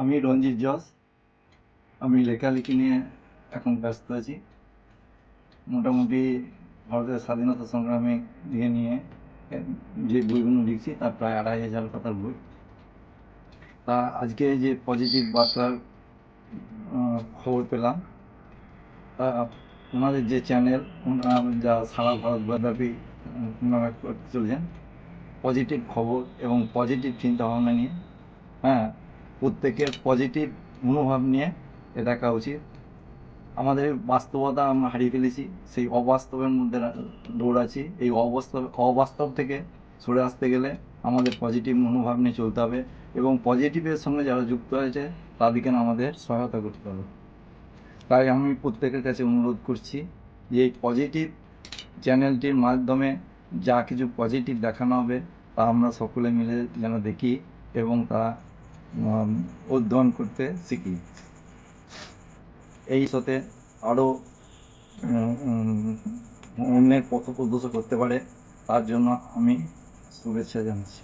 আমি রঞ্জিত জস। আমি লেখালেখি নিয়ে এখন ব্যস্ত আছি। মোটামুটি ভারতের স্বাধীনতা সংগ্রামে দিয়ে নিয়ে যে বইগুলো লিখছি, তার প্রায় আড়াই হাজার পাতার বই। তা আজকে যে পজিটিভ বার্তার খবর পেলাম, তা ওনাদের যে চ্যানেল ওনারা যা সারা ভারতব্যাপী ওনারা করতে চলেছেন পজিটিভ খবর এবং পজিটিভ চিন্তাভাবনা নিয়ে হ্যাঁ প্রত্যেকের পজিটিভ মনোভাব নিয়ে এ দেখা উচিত। আমাদের বাস্তবতা আমরা হারিয়ে ফেলেছি, সেই অবাস্তবের মধ্যে দৌড়াচ্ছি এই অবাস্তব অবাস্তব থেকে সরে আসতে গেলে আমাদের পজিটিভ মনোভাব নিয়ে চলতে হবে এবং পজিটিভের সঙ্গে যারা যুক্ত হয়েছে, তাদেরকে আমাদের সহায়তা করতে হবে। তাই আমি প্রত্যেকের কাছে অনুরোধ করছি যে এই পজিটিভ চ্যানেলটির মাধ্যমে যা কিছু পজিটিভ দেখানো হবে, তা আমরা সকলে মিলে যেন দেখি এবং তা অধ্যয়ন করতে শিখি। এই সাথে আরও অন্যের পথ প্রদর্শন করতে পারে, তার জন্য আমি শুভেচ্ছা জানাচ্ছি।